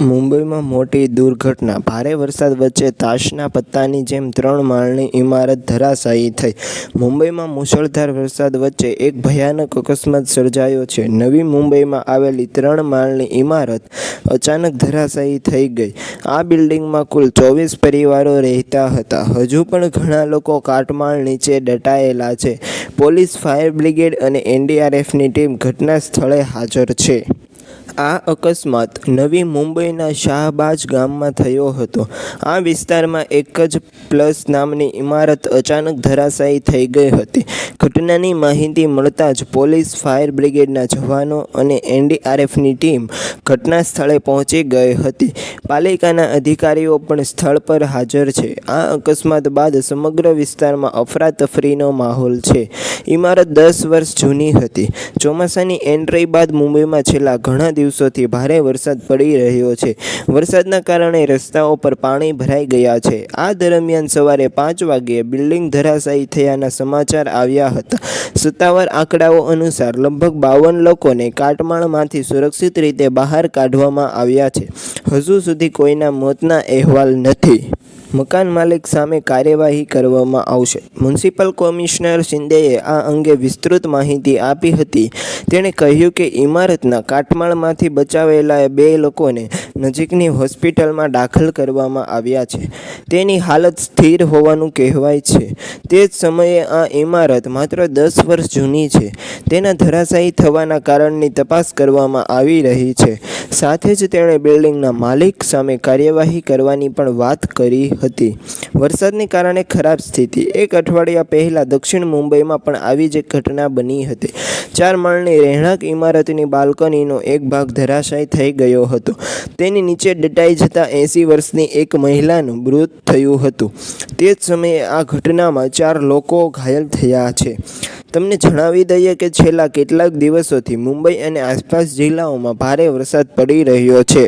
મુંબઈમાં મોટી દુર્ઘટના. ભારે વરસાદ વચ્ચે તાશના પત્તાની જેમ ત્રણ માળની ઇમારત ધરાશાયી થઈ. મુંબઈમાં મુશળધાર વરસાદ વચ્ચે એક ભયાનક અકસ્માત સર્જાયો છે. નવી મુંબઈમાં આવેલી ત્રણ માળની ઇમારત અચાનક ધરાશાયી થઈ ગઈ. આ બિલ્ડિંગમાં કુલ ચોવીસ પરિવારો રહેતા હતા. હજુ પણ ઘણા લોકો કાટમાળ નીચે દટાયેલા છે. પોલીસ, ફાયર બ્રિગેડ અને એનડીઆરએફની ટીમ ઘટના સ્થળે હાજર છે. આ અકસ્માત નવી મુંબઈના શાહબાજ ગામમાં થયો હતો. આ વિસ્તારમાં એક જ પ્લસ નામની ઇમારત અચાનક ધરાશાયી થઈ ગઈ હતી. ઘટનાની માહિતી મળતા જ પોલીસ, ફાયર બ્રિગેડના જવાનો અને એનડીઆરએફની ટીમ ઘટના સ્થળે પહોંચી ગઈ હતી. પાલિકાના અધિકારીઓ પણ સ્થળ પર હાજર છે. આ અકસ્માત બાદ સમગ્ર વિસ્તારમાં અફરાતફરીનો માહોલ છે. ઇમારત દસ વર્ષ જૂની હતી. ચોમાસાની એન્ટ્રી બાદ મુંબઈમાં છેલ્લા ઘણા દિવસોથી ભારે વરસાદ પડી રહ્યો છે. વરસાદના કારણે રસ્તાઓ પર પાણી ભરાઈ ગયા છે. આ દરમિયાન સવારે પાંચ વાગ્યે બિલ્ડિંગ ધરાશાયી થયાના સમાચાર આવ્યા હતા. સત્તાવાર આંકડાઓ અનુસાર લગભગ બાવન લોકોને કાટમાળમાંથી સુરક્ષિત રીતે બહાર કાઢવામાં આવ્યા છે. હજુ સુધી કોઈના મોતના અહેવાલ નથી. મકાન માલિક સામે કાર્યવાહી કરવામાં આવશે. મ્યુનિસિપલ કમિશનર શિંદેએ આ અંગે વિસ્તૃત માહિતી આપી હતી. તેણે કહ્યું કે ઇમારતના કાટમાળમાંથી બચાવેલા બે લોકોને નજીકની હોસ્પિટલમાં દાખલ કરવામાં આવ્યા છે. તેની હાલત સ્થિર હોવાનું કહેવાય છે. તે જ સમયે આ ઇમારત માત્ર દસ વર્ષ જૂની છે. તેના ધરાશાયી થવાના કારણની તપાસ કરવામાં આવી રહી છે. સાથે જ તેણે બિલ્ડિંગના માલિક સામે કાર્યવાહી કરવાની પણ વાત કરી હતી. વરસાદને કારણે ખરાબ સ્થિતિ. એક અઠવાડિયા પહેલાં દક્ષિણ મુંબઈમાં પણ આવી જ એક ઘટના બની હતી. ચાર માળની રહેણાંક ઇમારતની બાલ્કનીનો એક ભાગ ધરાશાયી થઈ ગયો હતો. તેની નીચે દટાઈ જતાં એંસી વર્ષની એક મહિલાનું મૃત થયું હતું. તે જ સમયે આ ઘટનામાં ચાર લોકો ઘાયલ થયા છે. તમને જણાવી દઈએ કે છેલ્લા કેટલાક દિવસોથી મુંબઈ અને આસપાસ જિલ્લાઓમાં ભારે વરસાદ પડી રહ્યો છે.